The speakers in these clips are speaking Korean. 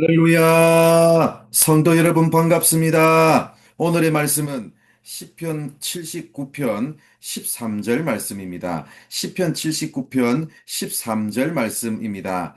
할렐루야! 성도 여러분 반갑습니다. 오늘의 말씀은 시편 79편 13절 말씀입니다. 시편 79편 13절 말씀입니다.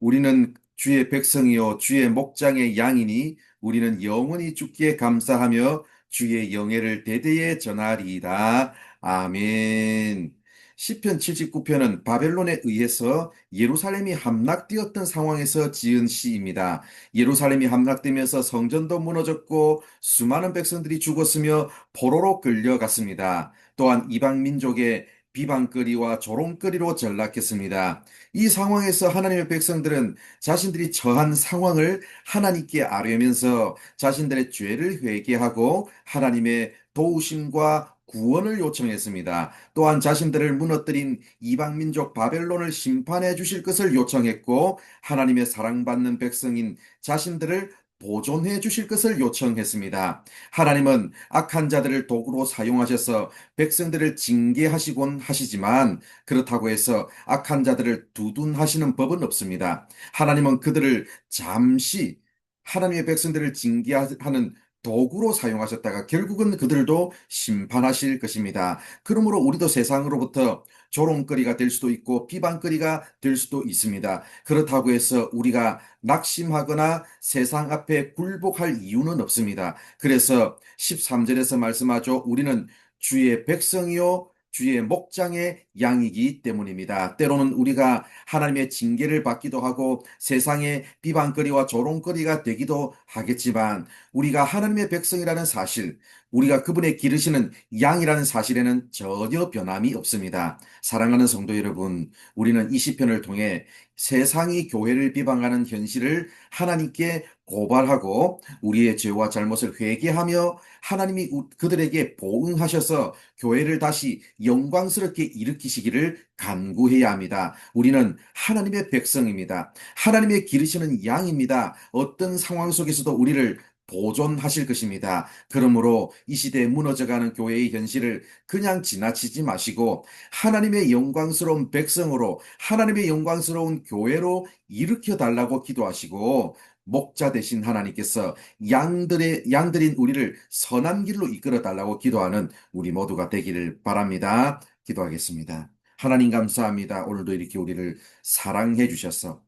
우리는 주의 백성이요 주의 목장의 양이니 우리는 영원히 주께 감사하며 주의 영예를 대대에 전하리이다. 아멘. 시편 79편은 바벨론에 의해서 예루살렘이 함락되었던 상황에서 지은 시입니다. 예루살렘이 함락되면서 성전도 무너졌고 수많은 백성들이 죽었으며 포로로 끌려갔습니다. 또한 이방 민족의 비방거리와 조롱거리로 전락했습니다. 이 상황에서 하나님의 백성들은 자신들이 처한 상황을 하나님께 아뢰면서 자신들의 죄를 회개하고 하나님의 도우심과 구원을 요청했습니다. 또한 자신들을 무너뜨린 이방 민족 바벨론을 심판해 주실 것을 요청했고 하나님의 사랑받는 백성인 자신들을 보존해 주실 것을 요청했습니다. 하나님은 악한 자들을 도구로 사용하셔서 백성들을 징계하시곤 하시지만 그렇다고 해서 악한 자들을 두둔하시는 법은 없습니다. 하나님은 그들을 잠시 하나님의 백성들을 징계하는 도구로 사용하셨다가 결국은 그들도 심판하실 것입니다. 그러므로 우리도 세상으로부터 조롱거리가 될 수도 있고 비방거리가 될 수도 있습니다. 그렇다고 해서 우리가 낙심하거나 세상 앞에 굴복할 이유는 없습니다. 그래서 13절에서 말씀하죠. 우리는 주의 백성이요 주의 목장의 양이기 때문입니다. 때로는 우리가 하나님의 징계를 받기도 하고 세상의 비방거리와 조롱거리가 되기도 하겠지만 우리가 하나님의 백성이라는 사실, 우리가 그분의 기르시는 양이라는 사실에는 전혀 변함이 없습니다. 사랑하는 성도 여러분, 우리는 이 시편을 통해 세상이 교회를 비방하는 현실을 하나님께 고발하고 우리의 죄와 잘못을 회개하며 하나님이 그들에게 보응하셔서 교회를 다시 영광스럽게 일으키시기를 간구해야 합니다. 우리는 하나님의 백성입니다. 하나님의 기르시는 양입니다. 어떤 상황 속에서도 우리를 보존하실 것입니다. 그러므로 이 시대에 무너져가는 교회의 현실을 그냥 지나치지 마시고 하나님의 영광스러운 백성으로 하나님의 영광스러운 교회로 일으켜 달라고 기도하시고 목자 되신 하나님께서 양들의 양들인 우리를 선한 길로 이끌어 달라고 기도하는 우리 모두가 되기를 바랍니다. 기도하겠습니다. 하나님 감사합니다. 오늘도 이렇게 우리를 사랑해 주셔서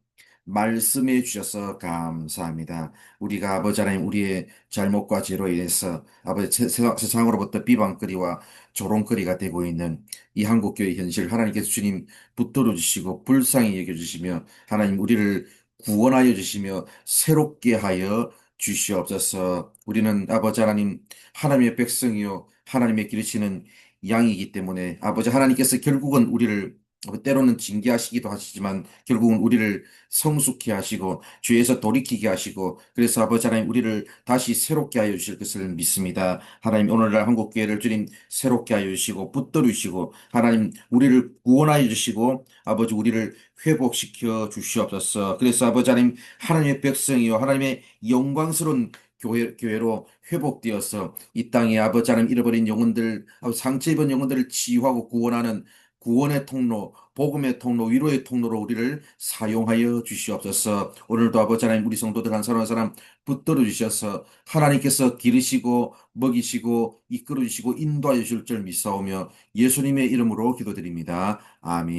말씀해 주셔서 감사합니다. 우리가 아버지 하나님 우리의 잘못과 죄로 인해서 아버지 세상 으로부터 비방거리와 조롱거리가 되고 있는 이 한국교회 현실 하나님께서 주님 붙들어 주시고 불쌍히 여겨 주시며 하나님 우리를 구원하여 주시며 새롭게 하여 주시옵소서. 우리는 아버지 하나님 하나님의 백성이요 하나님의 기르시는 양이기 때문에 아버지 하나님께서 결국은 우리를 때로는 징계하시기도 하시지만 결국은 우리를 성숙케 하시고 죄에서 돌이키게 하시고 그래서 아버지 하나님 우리를 다시 새롭게 하여 주실 것을 믿습니다. 하나님 오늘날 한국 교회를 주님 새롭게 하여 주시고 붙들어 주시고 하나님 우리를 구원하여 주시고 아버지 우리를 회복시켜 주시옵소서. 그래서 아버지 하나님 하나님의 백성이요 하나님의 영광스러운 교회, 교회로 회복되어서 이 땅에 아버지 하나님 잃어버린 영혼들, 상처 입은 영혼들을 치유하고 구원하는 구원의 통로, 복음의 통로, 위로의 통로로 우리를 사용하여 주시옵소서. 오늘도 아버지 하나님 우리 성도들 한 사람 한 사람 붙들어 주셔서 하나님께서 기르시고 먹이시고 이끌어 주시고 인도하여 주실 줄 믿사오며 예수님의 이름으로 기도드립니다. 아멘.